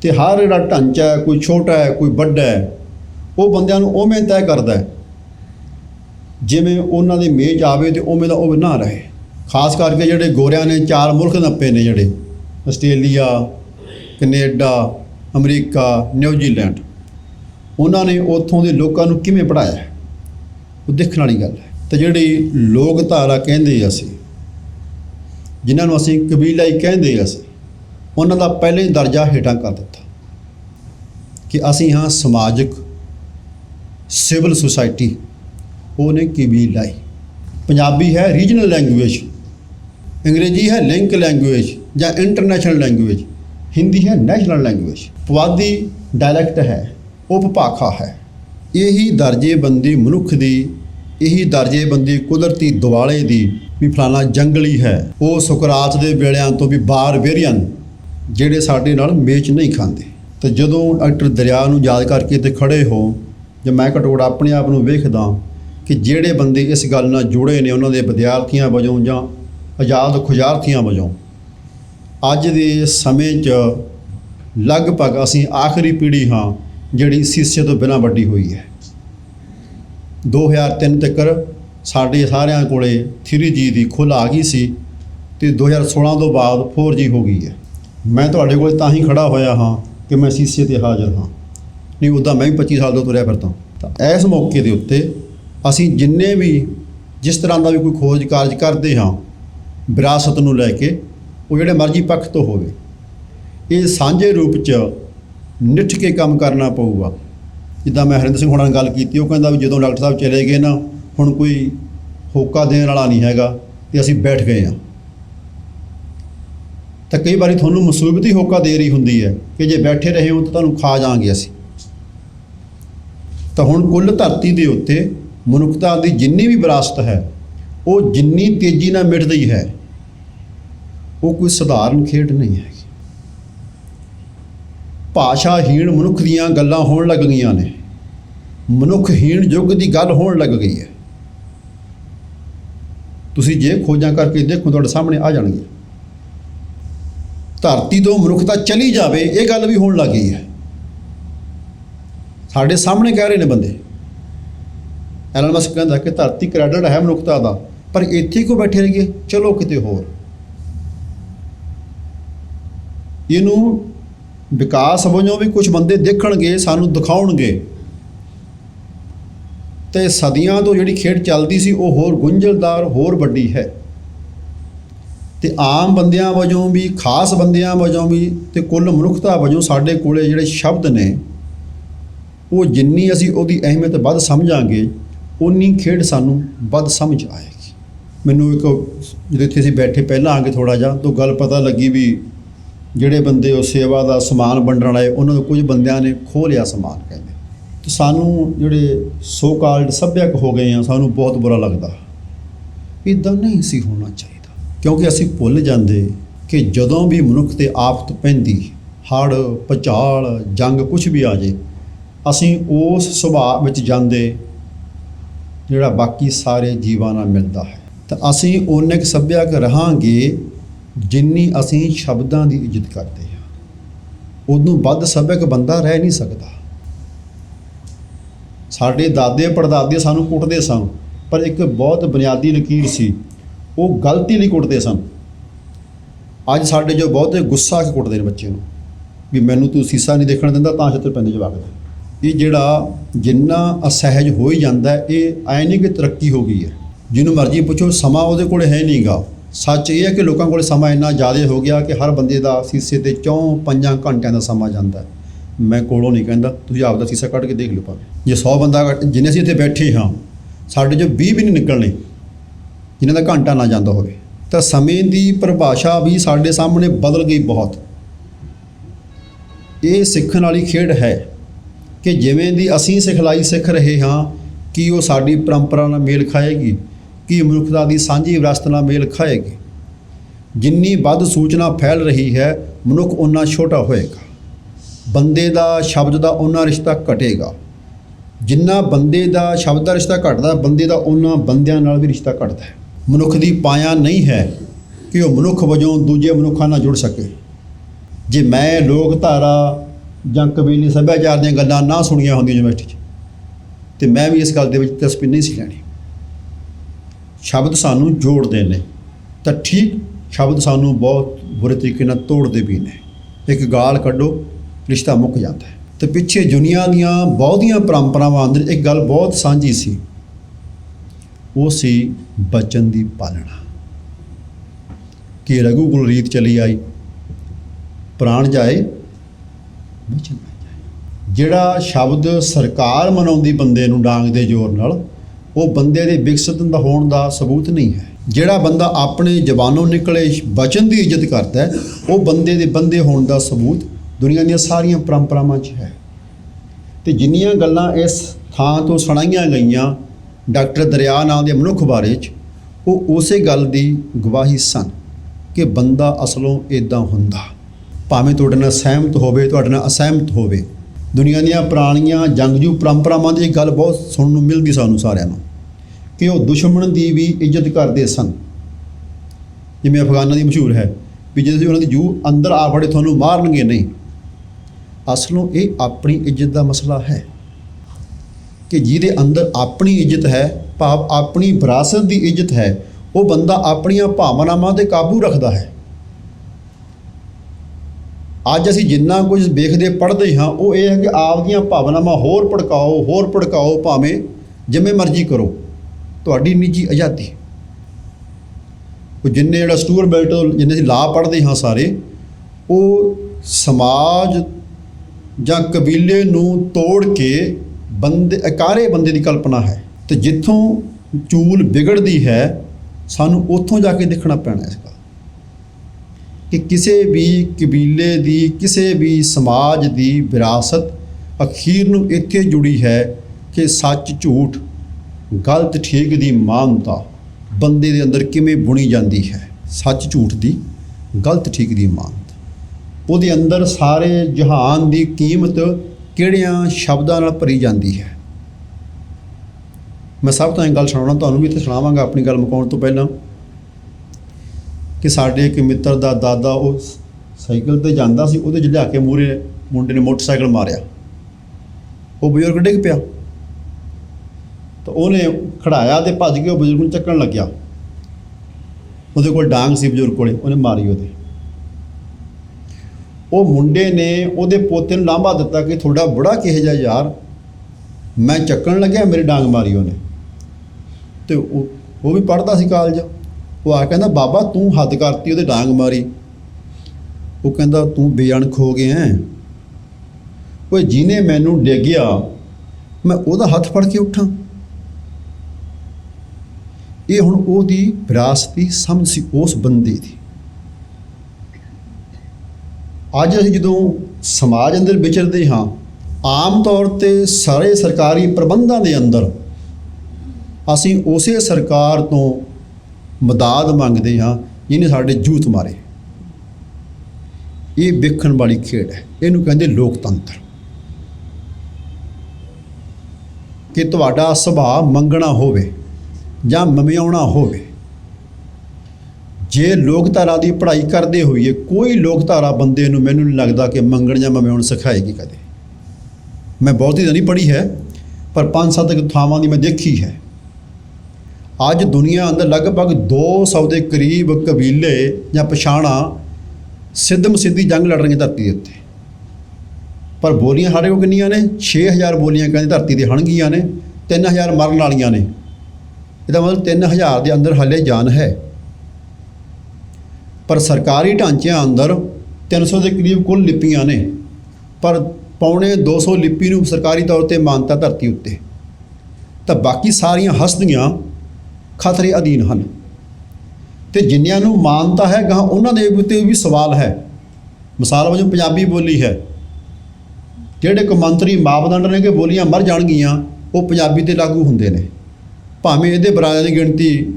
ਤੇ ਹਰ ਜਿਹੜਾ ਢਾਂਚਾ ਹੈ, ਕੋਈ ਛੋਟਾ ਹੈ, ਕੋਈ ਵੱਡਾ ਹੈ, ਉਹ ਬੰਦਿਆਂ ਨੂੰ ਉਵੇਂ ਤੈਅ ਕਰਦਾ ਹੈ, ਜਿਵੇਂ ਉਹਨਾਂ ਦੀ ਮੇਚ ਆਵੇ ਤੇ ਉਵੇਂ ਦਾ ਉਹ ਨਾ ਰਹੇ। ਖਾਸ ਕਰਕੇ ਜਿਹੜੇ ਗੋਰਿਆਂ ਨੇ ਚਾਰ ਮੁਲਕ ਨੱਪੇ ਨੇ ਜਿਹੜੇ, ਆਸਟ੍ਰੇਲੀਆ, ਕੈਨੇਡਾ, ਅਮਰੀਕਾ ਨਿਊਜ਼ੀਲੈਂਡ ਉਹਨਾਂ ਨੇ ਉੱਥੋਂ ਦੇ ਲੋਕਾਂ ਨੂੰ ਕਿਵੇਂ ਪੜਾਇਆ ਉਹ ਦੇਖਣ ਵਾਲੀ ਗੱਲ ਹੈ। ਤੇ ਜਿਹੜੀ ਲੋਕ ਧਾਰਾ ਕਹਿੰਦੇ ਅਸੀਂ ਜਿਨ੍ਹਾਂ ਨੂੰ ਅਸੀਂ ਕਬੀਲਾਈ ਕਹਿੰਦੇ ਅਸੀਂ, ਉਹਨਾਂ ਦਾ ਪਹਿਲੇ ਹੀ ਦਰਜਾ ਹੇਠਾਂ ਕਰ ਦਿੱਤਾ ਕਿ ਅਸੀਂ ਹਾਂ ਸਮਾਜਿਕ, ਸਿਵਲ ਸੁਸਾਇਟੀ। ਉਹਨੇ ਕਬੀਲਾਈ ਪੰਜਾਬੀ ਹੈ ਰੀਜਨਲ ਲੈਂਗੁਏਜ ਅੰਗਰੇਜ਼ੀ ਹੈ ਲਿੰਕ ਲੈਂਗੁਏਜ ਜਾਂ ਇੰਟਰਨੈਸ਼ਨਲ ਲੈਂਗੁਏਜ ਹਿੰਦੀ ਹੈ ਨੈਸ਼ਨਲ ਲੈਂਗੁਏਜ ਪੁਆਧੀ ਡਾਇਲੈਕਟ ਹੈ, ਉਪਭਾਖਾ ਹੈ। ਇਹੀ ਦਰਜੇਬੰਦੀ ਮਨੁੱਖ ਦੀ, ਇਹੀ ਦਰਜੇਬੰਦੀ ਕੁਦਰਤੀ ਦੁਆਲੇ ਦੀ ਵੀ ਫਲਾਣਾ ਜੰਗਲੀ ਹੈ। ਉਹ ਸੁਕਰਾਤ ਦੇ ਵੇਲਿਆਂ ਤੋਂ ਵੀ ਬਾਰਬੇਰੀਅਨ ਜਿਹੜੇ ਸਾਡੇ ਨਾਲ ਮੇਚ ਨਹੀਂ ਖਾਂਦੇ। ਤੇ ਜਦੋਂ ਡਾਕਟਰ ਦਰਿਆ ਨੂੰ ਯਾਦ ਕਰਕੇ ਤੇ ਖੜੇ ਹੋ, ਜੇ ਮੈਂ ਘਟੋੜ ਆਪਣੇ ਆਪ ਨੂੰ ਵੇਖਦਾ ਕਿ ਜਿਹੜੇ ਬੰਦੇ ਇਸ ਗੱਲ ਨਾਲ ਜੁੜੇ ਨੇ ਉਹਨਾਂ ਦੇ ਵਿਦਿਆਰਥੀਆਂ ਵਜੋਂ ਜਾਂ ਆਜ਼ਾਦ ਖੁਜਾਰਥੀਆਂ ਵਜੋਂ, ਅੱਜ ਦੇ ਸਮੇਂ 'ਚ ਲਗਭਗ ਅਸੀਂ ਆਖਰੀ ਪੀੜ੍ਹੀ ਹਾਂ ਜਿਹੜੀ ਸੀਸੇ ਤੋਂ ਬਿਨਾਂ ਵੱਡੀ ਹੋਈ ਹੈ। 2003 ਤੱਕ ਸਾਡੇ ਸਾਰਿਆਂ ਕੋਲੇ 3G ਦੀ ਖੁੱਲ੍ਹ ਆ ਗਈ ਸੀ ਤੇ 2016 ਤੋਂ ਬਾਅਦ 4G ਹੋ ਗਈ ਹੈ। ਮੈਂ ਤੁਹਾਡੇ ਕੋਲ ਤਾਂ ਹੀ ਖੜਾ ਹੋਇਆ ਹਾਂ ਕਿ ਮੈਂ ਸੀਸੇ ਤੇ ਹਾਜ਼ਰ ਹਾਂ। ਨਹੀਂ ਉੱਦਾਂ ਮੈਂ ਵੀ 25 ਸਾਲ ਤੋਂ ਤੁਰਿਆ ਫਿਰਦਾ ਤਾਂ ਇਸ ਮੌਕੇ ਦੇ ਉੱਤੇ ਅਸੀਂ ਜਿੰਨੇ ਵੀ ਜਿਸ ਤਰ੍ਹਾਂ ਦਾ ਵੀ ਕੋਈ ਖੋਜ ਕਾਰਜ ਕਰਦੇ ਹਾਂ, ਵਿਰਾਸਤ ਨੂੰ ਲੈ ਕੇ, ਉਹ ਜਿਹੜੇ ਮਰਜ਼ੀ ਪੱਖ ਤੋਂ ਹੋਵੇ, ਇਹ ਸਾਂਝੇ ਰੂਪ 'ਚ ਨਿੱਠ ਕੇ ਕੰਮ ਕਰਨਾ ਪਊਗਾ। ਜਿੱਦਾਂ ਮੈਂ ਹਰਿੰਦਰ ਸਿੰਘ ਹੋਣਾ ਨਾਲ ਗੱਲ ਕੀਤੀ, ਉਹ ਕਹਿੰਦਾ ਵੀ ਜਦੋਂ ਡਾਕਟਰ ਸਾਹਿਬ ਚਲੇ ਗਏ ਨਾ ਹੁਣ ਕੋਈ ਹੋਕਾ ਦੇਣ ਵਾਲਾ ਨਹੀਂ ਹੈਗਾ ਤੇ ਅਸੀਂ ਬੈਠ ਗਏ ਹਾਂ। ਤਾਂ ਕਈ ਵਾਰੀ ਤੁਹਾਨੂੰ ਮੁਸੀਬਤ ਹੀ ਹੋਕਾ ਦੇ ਰਹੀ ਹੁੰਦੀ ਹੈ ਕਿ ਜੇ ਬੈਠੇ ਰਹੇ ਹੋ ਤਾਂ ਤੁਹਾਨੂੰ ਖਾ ਜਾਾਂਗੇ ਅਸੀਂ। ਤਾਂ ਹੁਣ ਕੁੱਲ ਧਰਤੀ ਦੇ ਉੱਤੇ ਮਨੁੱਖਤਾ ਦੀ ਜਿੰਨੀ ਵੀ ਵਿਰਾਸਤ ਹੈ, ਉਹ ਜਿੰਨੀ ਤੇਜ਼ੀ ਨਾਲ ਮਿਟਦੀ ਹੈ, ਉਹ ਕੋਈ ਸਧਾਰਨ ਖੇਡ ਨਹੀਂ ਹੈਗੀ। ਭਾਸ਼ਾਹੀਣ ਮਨੁੱਖ ਦੀਆਂ ਗੱਲਾਂ ਹੋਣ ਲੱਗ ਗਈਆਂ ਨੇ। ਮਨੁੱਖਹੀਣ ਯੁੱਗ ਦੀ ਗੱਲ ਹੋਣ ਲੱਗ ਗਈ ਹੈ। ਤੁਸੀਂ ਜੇ ਖੋਜਾਂ ਕਰਕੇ ਦੇਖੋ, ਤੁਹਾਡੇ ਸਾਹਮਣੇ ਆ ਜਾਣਗੀਆਂ ਧਰਤੀ ਤੋਂ ਮਨੁੱਖਤਾ ਚਲੀ ਜਾਵੇ, ਇਹ ਗੱਲ ਵੀ ਹੋਣ ਲੱਗ ਗਈ ਹੈ। ਸਾਡੇ ਸਾਹਮਣੇ ਕਹਿ ਰਹੇ ਨੇ ਬੰਦੇ। ਐਲਨ ਮਸਕ ਕਹਿੰਦਾ ਕਿ ਧਰਤੀ ਕ੍ਰੈਡਿਟ ਹੈ ਮਨੁੱਖਤਾ ਦਾ, ਪਰ ਇੱਥੇ ਹੀ ਕੋ ਬੈਠੇ ਰਹੀਏ? ਚਲੋ ਕਿਤੇ ਹੋਰ। ਇਹਨੂੰ ਵਿਕਾਸ ਵਜੋਂ ਵੀ ਕੁਝ ਬੰਦੇ ਦੇਖਣਗੇ, ਸਾਨੂੰ ਦਿਖਾਉਣਗੇ। ਤੇ ਸਦੀਆਂ ਤੋਂ ਜਿਹੜੀ ਖੇਡ ਚੱਲਦੀ ਸੀ, ਉਹ ਹੋਰ ਗੁੰਝਲਦਾਰ, ਹੋਰ ਵੱਡੀ ਹੈ। ਤੇ ਆਮ ਬੰਦਿਆਂ ਵਜੋਂ ਵੀ, ਖਾਸ ਬੰਦਿਆਂ ਵਜੋਂ ਵੀ ਤੇ ਕੁੱਲ ਮਨੁੱਖਤਾ ਵਜੋਂ ਸਾਡੇ ਕੋਲੇ ਜਿਹੜੇ ਸ਼ਬਦ ਨੇ, ਉਹ ਜਿੰਨੀ ਅਸੀਂ ਉਹਦੀ ਅਹਿਮੀਅਤ ਵੱਧ ਸਮਝਾਂਗੇ ਉਨੀ ਖੇਡ ਸਾਨੂੰ ਵੱਧ ਸਮਝ ਆਏਗੀ। ਮੈਨੂੰ ਇੱਕ ਜਦੋਂ ਇੱਥੇ ਅਸੀਂ ਬੈਠੇ ਪਹਿਲਾਂ ਆ ਕੇ ਥੋੜਾ ਜਿਹਾ, ਤੋਂ ਗੱਲ ਪਤਾ ਲੱਗੀ ਵੀ ਜਿਹੜੇ ਬੰਦੇ ਉਹ ਸੇਵਾ ਦਾ ਸਮਾਨ ਵੰਡਣ ਵਾਲੇ, ਉਹਨਾਂ ਤੋਂ ਕੁਝ ਬੰਦਿਆਂ ਨੇ ਖੋਹ ਲਿਆ ਸਮਾਨ ਕਹਿੰਦੇ। ਤੇ ਸਾਨੂੰ ਜਿਹੜੇ ਸੋ ਕਾਲਡ ਸੱਭਿਅਕ ਹੋ ਗਏ ਆ, ਸਾਨੂੰ ਬਹੁਤ ਬੁਰਾ ਲੱਗਦਾ। ਇਦਾਂ ਨਹੀਂ ਸੀ ਹੋਣਾ ਚਾਹੀਦਾ। ਕਿਉਂਕਿ ਅਸੀਂ ਭੁੱਲ ਜਾਂਦੇ ਕਿ ਜਦੋਂ ਵੀ ਮਨੁੱਖ ਤੇ ਆਫਤ ਪੈਂਦੀ, ਹੜ੍ਹ ਭੁਚਾਲ ਜੰਗ ਕੁਝ ਵੀ ਆ ਜੇ, ਅਸੀਂ ਉਸ ਸੁਭਾਅ ਵਿੱਚ ਜਾਂਦੇ ਜਿਹੜਾ ਬਾਕੀ ਸਾਰੇ ਜੀਵਾਂ ਨਾਲ ਮਿਲਦਾ ਹੈ। ਤਾਂ ਅਸੀਂ ਓਨੇ ਕੁ ਸੱਭਿਅਕ ਰਹਾਂਗੇ ਜਿੰਨੀ ਅਸੀਂ ਸ਼ਬਦਾਂ ਦੀ ਇੱਜ਼ਤ ਕਰਦੇ ਹਾਂ। ਉਦੋਂ ਵੱਧ ਸੱਭਿਅਕ ਬੰਦਾ ਰਹਿ ਨਹੀਂ ਸਕਦਾ। ਸਾਡੇ ਦਾਦੇ ਪੜਦਾਦੇ ਸਾਨੂੰ ਕੁੱਟਦੇ ਸਨ, ਪਰ ਇੱਕ ਬਹੁਤ ਬੁਨਿਆਦੀ ਲਕੀਰ ਸੀ, ਉਹ ਗਲਤੀ ਲਈ ਕੁੱਟਦੇ ਸਨ। ਅੱਜ ਸਾਡੇ ਜੋ ਬਹੁਤੇ ਗੁੱਸਾ ਕੇ ਕੁੱਟਦੇ ਨੇ ਬੱਚੇ ਨੂੰ, ਵੀ ਮੈਨੂੰ ਤੂੰ ਸੀਸਾ ਨਹੀਂ ਦੇਖਣ ਦਿੰਦਾ, ਤਾਂ ਛੱਤਰ ਪੈਂਦੇ ਜਵਾਕ ਦੇ ਇਹ ਜਿਹੜਾ ਜਿੰਨਾ ਅਸਹਿਜ ਹੋ ਹੀ ਜਾਂਦਾ, ਇਹ ਐ ਨਹੀਂ ਕਿ ਤਰੱਕੀ ਹੋ ਗਈ ਹੈ। ਜਿਹਨੂੰ ਮਰਜ਼ੀ ਪੁੱਛੋ, ਸਮਾਂ ਉਹਦੇ ਕੋਲ ਹੈ ਨਹੀਂਗਾ। ਸੱਚ ਇਹ ਹੈ ਕਿ ਲੋਕਾਂ ਕੋਲ ਸਮਾਂ ਇੰਨਾ ਜ਼ਿਆਦਾ ਹੋ ਗਿਆ ਕਿ ਹਰ ਬੰਦੇ ਦਾ ਸੀਸੇ ਤੇ ਚੌਂ ਪੰਜਾਂ ਘੰਟਿਆਂ ਦਾ ਸਮਾਂ ਜਾਂਦਾ ਹੈ। ਮੈਂ ਕੋਲੋਂ ਨਹੀਂ ਕਹਿੰਦਾ, ਤੁਸੀਂ ਆਪ ਦਾ ਸੀਸਾ ਕੱਢ ਕੇ ਦੇਖ ਲਓ ਭਾਵੇਂ। ਜੇ 100 ਬੰਦਾ ਕੱਢ- ਜਿੰਨੇ ਅਸੀਂ ਇੱਥੇ ਬੈਠੇ ਹਾਂ, ਸਾਡੇ ਚੋਂ 20 ਵੀ ਨਹੀਂ ਨਿਕਲਣੇ, ਜਿਨ੍ਹਾਂ ਦਾ ਘੰਟਾ ਨਾ ਜਾਂਦਾ ਹੋਵੇ। ਤਾਂ ਸਮੇਂ ਦੀ ਪਰਿਭਾਸ਼ਾ ਵੀ ਸਾਡੇ ਸਾਹਮਣੇ ਬਦਲ ਗਈ ਬਹੁਤ। ਇਹ ਸਿੱਖਣ ਵਾਲੀ ਖੇਡ ਹੈ ਕਿ ਜਿਵੇਂ ਦੀ ਅਸੀਂ ਸਿਖਲਾਈ ਸਿੱਖ ਰਹੇ ਹਾਂ, ਕਿ ਉਹ ਸਾਡੀ ਪਰੰਪਰਾ ਨਾਲ ਮੇਲ ਖਾਏਗੀ, ਕਿ ਮਨੁੱਖਤਾ ਦੀ ਸਾਂਝੀ ਵਿਰਾਸਤ ਨਾਲ ਮੇਲ ਖਾਏਗੀ। ਜਿੰਨੀ ਵੱਧ ਸੂਚਨਾ ਫੈਲ ਰਹੀ ਹੈ, ਮਨੁੱਖ ਉਨਾ ਛੋਟਾ ਹੋਏਗਾ। ਬੰਦੇ ਦਾ ਸ਼ਬਦ ਦਾ ਉਨਾ ਰਿਸ਼ਤਾ ਘਟੇਗਾ। ਜਿੰਨਾ ਬੰਦੇ ਦਾ ਸ਼ਬਦ ਦਾ ਰਿਸ਼ਤਾ ਘਟਦਾ, ਬੰਦੇ ਦਾ ਉਹਨਾਂ ਬੰਦਿਆਂ ਨਾਲ ਵੀ ਰਿਸ਼ਤਾ ਘਟਦਾ ਹੈ। ਮਨੁੱਖ ਦੀ ਪਾਇਆ ਨਹੀਂ ਹੈ ਕਿ ਉਹ ਮਨੁੱਖ ਵਜੋਂ ਦੂਜੇ ਮਨੁੱਖਾਂ ਨਾਲ ਜੁੜ ਸਕੇ। ਜੇ ਮੈਂ ਲੋਕ ਧਾਰਾ ਜਾਂ ਕਬੀਲੀ ਸੱਭਿਆਚਾਰ ਦੀਆਂ ਗੱਲਾਂ ਨਾ ਸੁਣੀਆਂ ਹੁੰਦੀਆਂ ਯੂਨੀਵਰਸਿਟੀ 'ਚ, ਤੇ ਮੈਂ ਵੀ ਇਸ ਗੱਲ ਦੇ ਵਿੱਚ ਤਸਵੀਰ ਨਹੀਂ ਸੀ ਲੈਣੀ। ਸ਼ਬਦ ਸਾਨੂੰ ਜੋੜਦੇ ਨੇ, ਤਾਂ ਠੀਕ ਸ਼ਬਦ ਸਾਨੂੰ ਬਹੁਤ ਬੁਰੇ ਤਰੀਕੇ ਨਾਲ ਤੋੜਦੇ ਵੀ ਨੇ। ਇੱਕ ਗਾਲ ਕੱਢੋ ਰਿਸ਼ਤਾ ਮੁੱਕ ਜਾਂਦਾ ਹੈ। ਤੇ ਪਿੱਛੇ ਦੁਨੀਆ ਦੀਆਂ ਬਹੁਤੀਆਂ ਪਰੰਪਰਾਵਾਂ ਅੰਦਰ ਇੱਕ ਗੱਲ ਬਹੁਤ ਸਾਂਝੀ ਸੀ। ਉਹ ਸੀ ਬਚਨ ਦੀ ਪਾਲਣਾ। ਕਿ ਰਘੂ ਰੀਤ ਚਲੀ ਆਈ, ਪ੍ਰਾਣ ਜਾਏ, ਬਚਨ ਜਾਏ। ਜਿਹੜਾ ਸ਼ਬਦ ਸਰਕਾਰ ਮਨਾਉਂਦੀ ਬੰਦੇ ਨੂੰ ਡਾਂਗ ਦੇ ਜ਼ੋਰ ਨਾਲ, ਉਹ ਬੰਦੇ ਦੇ ਵਿਕਸਿਤ ਦਾ ਹੋਣ ਦਾ ਸਬੂਤ ਨਹੀਂ ਹੈ। ਜਿਹੜਾ ਬੰਦਾ ਆਪਣੇ ਜ਼ਬਾਨੋਂ ਨਿਕਲੇ ਬਚਨ ਦੀ ਇੱਜ਼ਤ ਕਰਦਾ ਉਹ ਬੰਦੇ ਦੇ ਬੰਦੇ ਹੋਣ ਦਾ ਸਬੂਤ ਦੁਨੀਆ ਦੀਆਂ ਸਾਰੀਆਂ ਪਰੰਪਰਾਵਾਂ 'ਚ ਹੈ। ਤੇ ਜਿੰਨੀਆਂ ਗੱਲਾਂ ਇਸ ਥਾਂ ਤੋਂ ਸੁਣਾਈਆਂ ਗਈਆਂ ਡਾਕਟਰ ਦਰਿਆ ਨਾਂ ਦੇ ਮਨੁੱਖ ਬਾਰੇ 'ਚ, ਉਹ ਉਸੇ ਗੱਲ ਦੀ ਗਵਾਹੀ ਸਨ ਕਿ ਬੰਦਾ ਅਸਲੋਂ ਇਦਾਂ ਹੁੰਦਾ। ਭਾਵੇਂ ਤੁਹਾਡੇ ਨਾਲ ਸਹਿਮਤ ਹੋਵੇ, ਤੁਹਾਡੇ ਨਾਲ ਅਸਹਿਮਤ ਹੋਵੇ, ਦੁਨੀਆ ਦੀਆਂ ਪੁਰਾਣੀਆਂ ਜੰਗਜੂ ਪਰੰਪਰਾਵਾਂ ਦੀ ਗੱਲ ਬਹੁਤ ਸੁਣਨ ਨੂੰ ਮਿਲਦੀ ਸਾਨੂੰ ਸਾਰਿਆਂ ਨੂੰ ਕਿ ਉਹ ਦੁਸ਼ਮਣ ਦੀ ਵੀ ਇੱਜ਼ਤ ਕਰਦੇ ਸਨ। ਜਿਵੇਂ ਅਫਗਾਨਾਂ ਦੀ ਮਸ਼ਹੂਰ ਹੈ ਵੀ ਜੇ ਤੁਸੀਂ ਉਹਨਾਂ ਦੀ ਜੂ ਅੰਦਰ ਆ ਫੜੇ ਤੁਹਾਨੂੰ ਮਾਰਨਗੇ ਨਹੀਂ। ਅਸਲੋਂ ਇਹ ਆਪਣੀ ਇੱਜ਼ਤ ਦਾ ਮਸਲਾ ਹੈ ਕਿ ਜਿਹਦੇ ਅੰਦਰ ਆਪਣੀ ਇੱਜ਼ਤ ਹੈ, ਭਾਵ ਆਪਣੀ ਵਿਰਾਸਤ ਦੀ ਇੱਜ਼ਤ ਹੈ, ਉਹ ਬੰਦਾ ਆਪਣੀਆਂ ਭਾਵਨਾਵਾਂ ਤੇ ਕਾਬੂ ਰੱਖਦਾ ਹੈ। ਅੱਜ ਅਸੀਂ ਜਿੰਨਾ ਕੁਝ ਵੇਖਦੇ, ਪੜ੍ਹਦੇ ਹਾਂ, ਉਹ ਇਹ ਹੈ ਕਿ ਆਪ ਦੀਆਂ ਭਾਵਨਾਵਾਂ ਹੋਰ ਭੜਕਾਓ ਹੋਰ ਭੜਕਾਓ, ਭਾਵੇਂ ਜਿਵੇਂ ਮਰਜ਼ੀ ਕਰੋ। ਤੁਹਾਡੀ ਨਿੱਜੀ ਆਜ਼ਾਦੀ। ਉਹ ਜਿੰਨੇ ਜਿਹੜਾ ਸਟੂਅਰ ਬੈਲਟ ਜਿੰਨੇ ਅਸੀਂ ਲਾ ਪੜ੍ਹਦੇ ਹਾਂ ਸਾਰੇ, ਉਹ ਸਮਾਜ ਜਾਂ ਕਬੀਲੇ ਨੂੰ ਤੋੜ ਕੇ ਬੰਦੇ, ਇਕਾਰੇ ਬੰਦੇ ਦੀ ਕਲਪਨਾ ਹੈ। ਤੇ ਜਿੱਥੋਂ ਚੂਲ ਵਿਗੜਦੀ ਹੈ, ਸਾਨੂੰ ਉੱਥੋਂ ਜਾ ਕੇ ਦੇਖਣਾ ਪੈਣਾ ਇਸ ਗੱਲ। ਕਿ ਕਿਸੇ ਵੀ ਕਬੀਲੇ ਦੀ, ਕਿਸੇ ਵੀ ਸਮਾਜ ਦੀ ਵਿਰਾਸਤ ਅਖੀਰ ਨੂੰ ਇੱਥੇ ਜੁੜੀ ਹੈ ਕਿ ਸੱਚ ਝੂਠ, ਗਲਤ ਠੀਕ ਦੀ ਮਾਨਤਾ ਬੰਦੇ ਦੇ ਅੰਦਰ ਕਿਵੇਂ ਬੁਣੀ ਜਾਂਦੀ ਹੈ। ਸੱਚ ਝੂਠ ਦੀ, ਗਲਤ ਠੀਕ ਦੀ ਮਾਨ ਉਹਦੇ ਅੰਦਰ ਸਾਰੇ ਜਹਾਨ ਦੀ ਕੀਮਤ ਕਿਹੜਿਆਂ ਸ਼ਬਦਾਂ ਨਾਲ ਭਰੀ ਜਾਂਦੀ ਹੈ? ਮੈਂ ਸਭ ਤੋਂ ਇਹ ਗੱਲ ਸੁਣਾਉਣਾ, ਤੁਹਾਨੂੰ ਵੀ ਇੱਥੇ ਸੁਣਾਵਾਂਗਾ ਆਪਣੀ ਗੱਲ ਮੁਕਾਉਣ ਤੋਂ ਪਹਿਲਾਂ ਕਿ ਸਾਡੇ ਇੱਕ ਮਿੱਤਰ ਦਾ ਦਾਦਾ ਉਹ ਸਾਈਕਲ ਤੇ ਜਾਂਦਾ ਸੀ, ਉਹਦੇ 'ਚ ਲਿਆ ਕੇ ਮੂਰੇ ਮੁੰਡੇ ਨੇ ਮੋਟਰਸਾਈਕਲ ਮਾਰਿਆ। ਉਹ ਬਜ਼ੁਰਗ ਡਿੱਗ ਪਿਆ। ਤਾਂ ਉਹਨੇ ਖੜਾਇਆ ਤੇ ਭੱਜ ਕੇ ਉਹ ਬਜ਼ੁਰਗ ਨੂੰ ਚੱਕਣ ਲੱਗਿਆ। ਉਹਦੇ ਕੋਲ ਡਾਂਗ ਸੀ ਬਜ਼ੁਰਗ ਕੋਲੇ, ਉਹਨੇ ਮਾਰੀ ਉਹਦੇ। ਉਹ ਮੁੰਡੇ ਨੇ ਉਹਦੇ ਪੋਤੇ ਨੂੰ ਲਾਂਭਾ ਦਿੱਤਾ ਕਿ ਤੁਹਾਡਾ ਬੁੜਾ ਕਿਹੋ ਜਿਹਾ ਯਾਰ। ਮੈਂ ਚੱਕਣ ਲੱਗਿਆ, ਮੇਰੇ ਡਾਂਗ ਮਾਰੀ ਉਹਨੇ। ਤੇ ਉਹ ਉਹ ਵੀ ਪੜਦਾ ਸੀ ਕਾਲਜ। ਉਹ ਆ ਕਹਿੰਦਾ, ਬਾਬਾ, ਤੂੰ ਹੱਦ ਕਰਤੀ, ਉਹਦੇ ਡਾਂਗ ਮਾਰੀ। ਉਹ ਕਹਿੰਦਾ, ਤੂੰ ਬੇਅਣਖ ਹੋ ਗਿਆ ਹੈਂ। ਓਏ, ਜਿਹਨੇ ਮੈਨੂੰ ਡੇਗਿਆ, ਮੈਂ ਉਹਦਾ ਹੱਥ ਫੜ ਕੇ ਉੱਠਾਂ। ਇਹ ਹੁਣ ਉਹਦੀ ਵਿਰਾਸਤੀ ਸਮਝ ਸੀ, ਉਸ ਬੰਦੇ ਦੀ। ਅੱਜ ਅਸੀਂ ਜਦੋਂ ਸਮਾਜ ਅੰਦਰ ਵਿਚਰਦੇ ਹਾਂ, ਆਮ ਤੌਰ ਤੇ ਸਾਰੇ ਸਰਕਾਰੀ ਪ੍ਰਬੰਧਾਂ ਦੇ ਅੰਦਰ ਅਸੀਂ ਉਸੇ ਸਰਕਾਰ ਤੋਂ ਮਦਦ ਮੰਗਦੇ ਹਾਂ ਜਿਹਨੇ ਸਾਡੇ ਜੂਤ ਮਾਰੇ। ਇਹ ਵੇਖਣ ਵਾਲੀ ਖੇਡ ਹੈ। ਇਹਨੂੰ ਕਹਿੰਦੇ ਲੋਕਤੰਤਰ। ਕਿ ਤੁਹਾਡਾ ਸੁਭਾਅ ਮੰਗਣਾ ਹੋਵੇ ਜਾਂ ਮਮਿਆਉਣਾ ਹੋਵੇ ਜੇ ਲੋਕਧਾਰਾ ਦੀ ਪੜ੍ਹਾਈ ਕਰਦੇ ਹੋਈਏ, ਕੋਈ ਲੋਕਧਾਰਾ ਬੰਦੇ ਨੂੰ ਮੈਨੂੰ ਨਹੀਂ ਲੱਗਦਾ ਕਿ ਮੰਗਣ ਜਾਂ ਮਮਿਆਉਣ ਸਿਖਾਏਗੀ ਕਦੇ। ਮੈਂ ਬਹੁਤੀ ਤਾਂ ਨਹੀਂ ਪੜ੍ਹੀ ਹੈ, ਪਰ ਪੰਜ ਸੱਤ ਕੁ ਥਾਵਾਂ ਦੀ ਮੈਂ ਦੇਖੀ ਹੈ। ਅੱਜ ਦੁਨੀਆ ਅੰਦਰ ਲਗਭਗ 200 ਦੇ ਕਰੀਬ ਕਬੀਲੇ ਜਾਂ ਪਛਾਣਾ ਸਿੱਧਮ ਸਿੱਧੀ ਜੰਗ ਲੜ ਰਹੀਆਂ ਧਰਤੀ ਦੇ ਉੱਤੇ। ਪਰ ਬੋਲੀਆਂ ਸਾਡੇ ਕੋਲ ਕਿੰਨੀਆਂ ਨੇ? 6000 ਬੋਲੀਆਂ ਕਹਿੰਦੇ ਧਰਤੀ ਤੇ ਹਣਗੀਆਂ ਨੇ 3000 ਮਰਨ ਵਾਲੀਆਂ ਨੇ। ਇਹਦਾ ਮਤਲਬ 3000 ਦੇ ਅੰਦਰ ਹਲੇ ਜਾਨ ਹੈ। ਪਰ ਸਰਕਾਰੀ ਢਾਂਚਿਆਂ ਅੰਦਰ 300 ਦੇ ਕਰੀਬ ਕੁੱਲ ਲਿਪੀਆਂ ਨੇ, ਪਰ ਪੌਣੇ 200 ਲਿਪੀ ਨੂੰ ਸਰਕਾਰੀ ਤੌਰ ਤੇ ਮਾਨਤਾ ਧਰਤੀ ਉੱਤੇ। ਤਾਂ ਬਾਕੀ ਸਾਰੀਆਂ ਹਸਤੀਆਂ ਖਤਰੇ ਅਧੀਨ ਹਨ। ਤੇ ਜਿੰਨਿਆਂ ਨੂੰ ਮਾਨਤਾ ਹੈ ਗਾਂ ਉਹਨਾਂ ਦੇ ਉੱਤੇ ਵੀ ਸਵਾਲ ਹੈ। ਮਿਸਾਲ ਵਜੋਂ ਪੰਜਾਬੀ ਬੋਲੀ ਹੈ। ਜਿਹੜੇ ਕੋ ਮੰਤਰੀ ਮਾਪਦੰਡ ਨੇ ਕਿ ਬੋਲੀਆਂ ਮਰ ਜਾਣਗੀਆਂ, ਉਹ ਪੰਜਾਬੀ ਤੇ ਲਾਗੂ ਹੁੰਦੇ ਨੇ। ਭਾਵੇਂ ਇਹਦੇ ਬਰਾਦਰ ਦੀ ਗਿਣਤੀ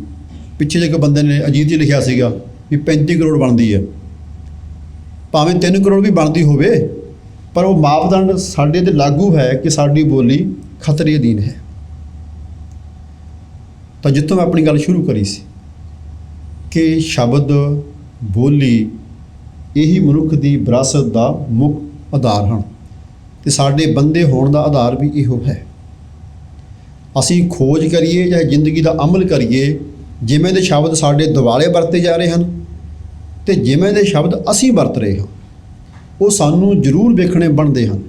ਪਿੱਛੇ ਜੇ ਇੱਕ ਬੰਦੇ ਨੇ ਅਜੀਤ ਜੀ ਲਿਖਿਆ ਸੀਗਾ। ਵੀ 35 ਕਰੋੜ ਬਣਦੀ ਹੈ। ਭਾਵੇਂ 3 ਕਰੋੜ ਵੀ ਬਣਦੀ ਹੋਵੇ, ਪਰ ਉਹ ਮਾਪਦੰਡ ਸਾਡੇ ਤੇ ਲਾਗੂ ਹੈ ਕਿ ਸਾਡੀ ਬੋਲੀ ਖਤਰੇ ਅਧੀਨ ਹੈ। ਤਾਂ ਜਿੱਥੋਂ ਮੈਂ ਆਪਣੀ ਗੱਲ ਸ਼ੁਰੂ ਕਰੀ ਸੀ ਕਿ ਸ਼ਬਦ, ਬੋਲੀ ਇਹੀ ਮਨੁੱਖ ਦੀ ਵਿਰਾਸਤ ਦਾ ਮੁੱਖ ਆਧਾਰ ਹਨ ਤੇ ਸਾਡੇ ਬੰਦੇ ਹੋਣ ਦਾ ਆਧਾਰ ਵੀ ਇਹੋ ਹੈ। ਅਸੀਂ ਖੋਜ ਕਰੀਏ ਜਾਂ ਜ਼ਿੰਦਗੀ ਦਾ ਅਮਲ ਕਰੀਏ, ਜਿਵੇਂ ਦੇ ਸ਼ਬਦ ਸਾਡੇ ਦਿਵਾਲੇ ਵਰਤੇ ਜਾ ਰਹੇ ਹਨ ਤੇ ਜਿਵੇਂ ਦੇ ਸ਼ਬਦ ਅਸੀਂ ਵਰਤ ਰਹੇ ਹਾਂ, ਉਹ ਸਾਨੂੰ ਜ਼ਰੂਰ ਵੇਖਣੇ ਬਣਦੇ ਹਨ।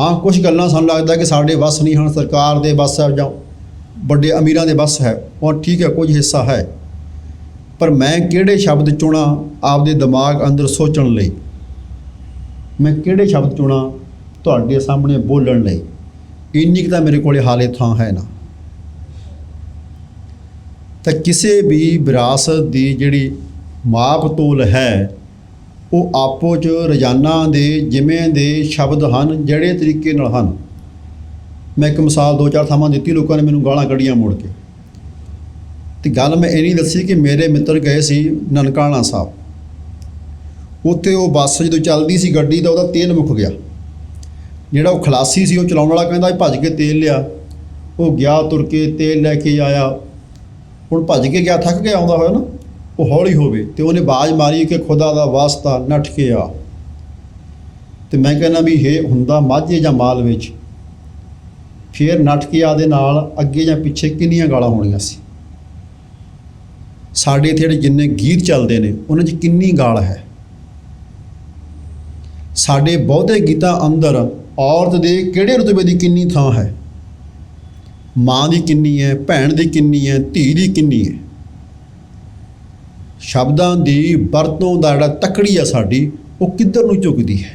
ਹਾਂ ਕੁਝ ਗੱਲਾਂ ਸਾਨੂੰ ਲੱਗਦਾ ਕਿ ਸਾਡੇ ਵੱਸ ਨਹੀਂ ਹਨ, ਸਰਕਾਰ ਦੇ ਵੱਸ ਹੈ ਜਾਂ ਵੱਡੇ ਅਮੀਰਾਂ ਦੇ ਵੱਸ ਹੈ, ਉਹ ਠੀਕ ਹੈ, ਕੁਝ ਹਿੱਸਾ ਹੈ। ਪਰ ਮੈਂ ਕਿਹੜੇ ਸ਼ਬਦ ਚੁਣਾ ਆਪਦੇ ਦਿਮਾਗ ਅੰਦਰ ਸੋਚਣ ਲਈ? ਮੈਂ ਕਿਹੜੇ ਸ਼ਬਦ ਚੁਣਾ ਤੁਹਾਡੇ ਸਾਹਮਣੇ ਬੋਲਣ ਲਈ? ਇੰਨੀ ਕੁ ਤਾਂ ਮੇਰੇ ਕੋਲੇ ਹਾਲੇ ਥਾਂ ਹੈ ਨਾ। ਤਾਂ ਕਿਸੇ ਵੀ ਵਿਰਾਸਤ ਦੀ ਜਿਹੜੀ ਮਾਪ ਤੋਲ ਹੈ। ਉਹ ਆਪੋ ਚ ਰੋਜ਼ਾਨਾ ਦੇ ਜਿਵੇਂ ਦੇ ਸ਼ਬਦ ਹਨ, ਜਿਹੜੇ ਤਰੀਕੇ ਨਾਲ ਹਨ। ਮੈਂ ਇੱਕ ਮਿਸਾਲ ਦੋ ਚਾਰ ਥਾਵਾਂ ਦਿੱਤੀ, ਲੋਕਾਂ ਨੇ ਮੈਨੂੰ ਗਾਲਾਂ ਕੱਢੀਆਂ ਮੋੜ ਕੇ। ਤੇ ਗੱਲ ਮੈਂ ਇਹ ਨਹੀਂ ਦੱਸੀ ਕਿ ਮੇਰੇ ਮਿੱਤਰ ਗਏ ਸੀ ਨਨਕਾਣਾ ਸਾਹਿਬ। ਉੱਥੇ ਉਹ ਬੱਸ ਜਦੋਂ ਚੱਲਦੀ ਸੀ ਗੱਡੀ ਤਾਂ ਉਹਦਾ ਤੇਲ ਮੁੱਕ ਗਿਆ। ਜਿਹੜਾ ਉਹ ਖਲਾਸੀ ਸੀ, ਉਹ ਚਲਾਉਣ ਵਾਲਾ ਕਹਿੰਦਾ ਭੱਜ ਕੇ ਤੇਲ ਲਿਆ। ਉਹ ਗਿਆ, ਤੁਰ ਕੇ ਤੇਲ ਲੈ ਕੇ ਆਇਆ। ਹੁਣ ਭੱਜ ਕੇ ਗਿਆ, ਥੱਕ ਗਿਆ, ਆਉਂਦਾ ਹੋਇਆ ਨਾ। ਉਹ ਹੌਲੀ ਹੋਵੇ ਤੇ ਉਹਨੇ ਬਾਜ਼ ਮਾਰੀ ਕਿ ਖੁਦਾ ਦਾ ਵਾਸਤਾ ਨੱਠ ਕੇ ਆ। ਤੇ ਮੈਂ ਕਹਿੰਦਾ ਵੀ ਇਹ ਹੁੰਦਾ ਮਾਝੇ ਜਾਂ ਮਾਲ ਵਿੱਚ, ਫਿਰ ਨੱਠ ਕੇ ਆ ਦੇ ਨਾਲ ਅੱਗੇ ਜਾਂ ਪਿੱਛੇ ਕਿੰਨੀਆਂ ਗਾਲਾਂ ਹੋਣੀਆਂ ਸੀ। ਸਾਡੇ ਇੱਥੇ ਜਿਹੜੇ ਜਿੰਨੇ ਗੀਤ ਚੱਲਦੇ ਨੇ, ਉਹਨਾਂ 'ਚ ਕਿੰਨੀ ਗਾਲ ਹੈ। ਸਾਡੇ ਬਹੁਤੇ ਗੀਤਾਂ ਅੰਦਰ ਔਰਤ ਦੇ ਕਿਹੜੇ ਰੁਤਬੇ ਦੀ ਕਿੰਨੀ ਥਾਂ ਹੈ? ਮਾਂ ਦੀ ਕਿੰਨੀ ਹੈ, ਭੈਣ ਦੀ ਕਿੰਨੀ ਹੈ, ਧੀ ਦੀ ਕਿੰਨੀ ਹੈ? ਸ਼ਬਦਾਂ ਦੀ ਵਰਤੋਂ ਦਾ ਜਿਹੜਾ ਤਕੜੀ ਆ ਸਾਡੀ, ਉਹ ਕਿੱਧਰ ਨੂੰ ਝੁਕਦੀ ਹੈ?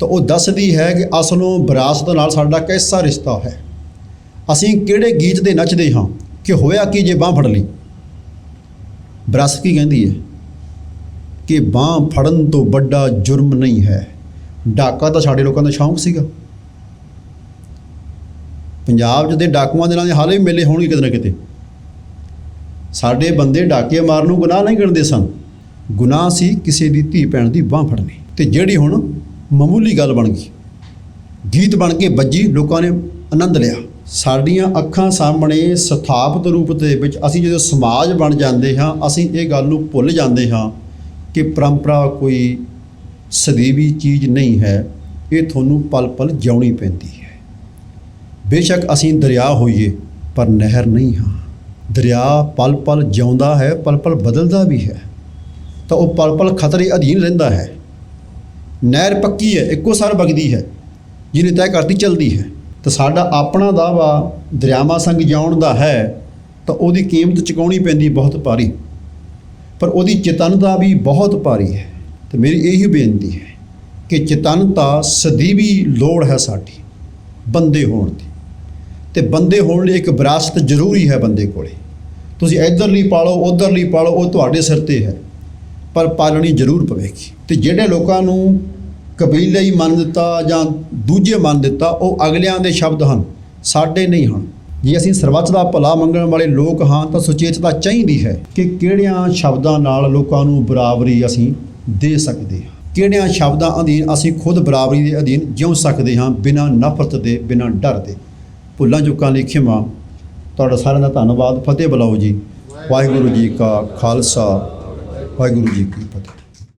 ਤਾਂ ਉਹ ਦੱਸਦੀ ਹੈ ਕਿ ਅਸਲੋਂ ਵਿਰਾਸਤ ਨਾਲ ਸਾਡਾ ਕਿਹਦਾ ਰਿਸ਼ਤਾ ਹੈ? ਅਸੀਂ ਕਿਹੜੇ ਗੀਤ ਦੇ ਨੱਚਦੇ ਹਾਂ ਕਿ ਹੋਇਆ ਕੀ ਜੇ ਬਾਹ ਫੜ ਲਈ? ਵਿਰਾਸਤ ਕੀ ਕਹਿੰਦੀ ਹੈ? ਕਿ ਬਾਹ ਫੜਨ ਤੋਂ ਵੱਡਾ ਜੁਰਮ ਨਹੀਂ ਹੈ। ਡਾਕਾ ਤਾਂ ਸਾਡੇ ਲੋਕਾਂ ਦਾ ਸ਼ੌਂਕ ਸੀਗਾ। ਪੰਜਾਬ 'ਚ ਦੇ ਡਾਕੂਆਂ ਦੇ ਨਾਲ ਹਾਲੇ ਵੀ ਮੇਲੇ ਹੋਣਗੇ ਕਿਤੇ ਨਾ ਕਿਤੇ। ਸਾਡੇ ਬੰਦੇ ਡਾਕੇ ਮਾਰਨ ਨੂੰ ਗੁਨਾਹ ਨਹੀਂ ਗਿਣਦੇ ਸਨ। ਗੁਨਾਹ ਸੀ ਕਿਸੇ ਦੀ ਧੀ ਭੈਣ ਦੀ ਬਾਹ ਫੜਨੀ। ਤੇ ਜਿਹੜੀ ਹੁਣ ਮਾਮੂਲੀ ਗੱਲ ਬਣ ਗਈ। ਗੀਤ ਬਣ ਕੇ ਵੱਜੀ, ਲੋਕਾਂ ਨੇ ਆਨੰਦ ਲਿਆ। ਸਾਡੀਆਂ ਅੱਖਾਂ ਸਾਹਮਣੇ ਸਥਾਪਿਤ ਰੂਪ ਦੇ ਵਿੱਚ ਅਸੀਂ ਜਦੋਂ ਸਮਾਜ ਬਣ ਜਾਂਦੇ ਹਾਂ, ਅਸੀਂ ਇਹ ਗੱਲ ਨੂੰ ਭੁੱਲ ਜਾਂਦੇ ਹਾਂ ਕਿ ਪਰੰਪਰਾ ਕੋਈ ਸਦੀਵੀ ਚੀਜ਼ ਨਹੀਂ ਹੈ। ਇਹ ਤੁਹਾਨੂੰ ਪਲ ਪਲ ਜਿਉਣੀ ਪੈਂਦੀ ਹੈ। ਬੇਸ਼ੱਕ ਅਸੀਂ ਦਰਿਆ ਹੋਈਏ, ਪਰ ਨਹਿਰ ਨਹੀਂ ਹਾਂ। ਦਰਿਆ ਪਲ ਪਲ ਜਿਉਂਦਾ ਹੈ, ਪਲ ਪਲ ਬਦਲਦਾ ਵੀ ਹੈ। ਤਾਂ ਉਹ ਪਲ ਪਲ ਖਤਰੇ ਅਧੀਨ ਰਹਿੰਦਾ ਹੈ। ਨਹਿਰ ਪੱਕੀ ਹੈ, ਇੱਕੋ ਸਾਰ ਵਗਦੀ ਹੈ, ਜਿਹਨੇ ਤੈਅ ਕਰਦੀ ਚਲਦੀ ਹੈ। ਤਾਂ ਸਾਡਾ ਆਪਣਾ ਦਾਵਾ ਦਰਿਆਵਾਂ ਸੰਗ ਜਾਉਣ ਦਾ ਹੈ, ਤਾਂ ਉਹਦੀ ਕੀਮਤ ਚੁਕਾਉਣੀ ਪੈਂਦੀ ਬਹੁਤ ਭਾਰੀ। ਪਰ ਉਹਦੀ ਚੇਤਨਤਾ ਵੀ ਬਹੁਤ ਭਾਰੀ ਹੈ। ਤੇ ਮੇਰੀ ਇਹੀ ਬੇਨਤੀ ਹੈ ਕਿ ਚੇਤਨਤਾ ਸਦੀਵੀ ਲੋੜ ਹੈ ਸਾਡੀ, ਬੰਦੇ ਹੋਣ ਦੀ। ਤੇ ਬੰਦੇ ਹੋਣ ਲਈ ਇੱਕ ਵਿਰਾਸਤ ਜ਼ਰੂਰੀ ਹੈ ਬੰਦੇ ਕੋਲੇ। ਤੁਸੀਂ ਇੱਧਰਲੀ ਪਾਲੋ, ਉੱਧਰਲੀ ਪਾਲੋ, ਉਹ ਤੁਹਾਡੇ ਸਿਰ ਤੇ ਹੈ। ਪਰ ਪਾਲਣੀ ਜ਼ਰੂਰ ਪਵੇਗੀ। ਤੇ ਜਿਹੜੇ ਲੋਕਾਂ ਨੂੰ ਕਬੀਲੇ ਹੀ ਮੰਨ ਦਿੱਤਾ ਜਾਂ ਦੂਜੇ ਮੰਨ ਦਿੱਤਾ, ਉਹ ਅਗਲਿਆਂ ਦੇ ਸ਼ਬਦ ਹਨ, ਸਾਡੇ ਨਹੀਂ ਹਨ। ਜੇ ਅਸੀਂ ਸਰਬੱਤ ਦਾ ਭਲਾ ਮੰਗਣ ਵਾਲੇ ਲੋਕ ਹਾਂ, ਤਾਂ ਸੁਚੇਤਤਾ ਚਾਹੀਦੀ ਹੈ ਕਿ ਕਿਹੜਿਆਂ ਸ਼ਬਦਾਂ ਨਾਲ ਲੋਕਾਂ ਨੂੰ ਬਰਾਬਰੀ ਅਸੀਂ ਦੇ ਸਕਦੇ ਹਾਂ। ਕਿਹੜਿਆਂ ਸ਼ਬਦਾਂ ਅਧੀਨ ਅਸੀਂ ਖੁਦ ਬਰਾਬਰੀ ਦੇ ਅਧੀਨ ਜਿਉ ਸਕਦੇ ਹਾਂ, ਬਿਨਾਂ ਨਫ਼ਰਤ ਦੇ, ਬਿਨਾਂ ਡਰ ਦੇ। ਭੁੱਲਾਂ ਚੁੱਕਾਂ ਲਈ ਖਿਮਾ। ਤੁਹਾਡਾ ਸਾਰਿਆਂ ਦਾ ਧੰਨਵਾਦ। ਫਤਿਹ ਬੁਲਾਓ ਜੀ। ਵਾਹਿਗੁਰੂ ਜੀ ਕਾ ਖਾਲਸਾ। ਵਾਹਿਗੁਰੂ ਜੀ ਕੀ ਫਤਿਹ।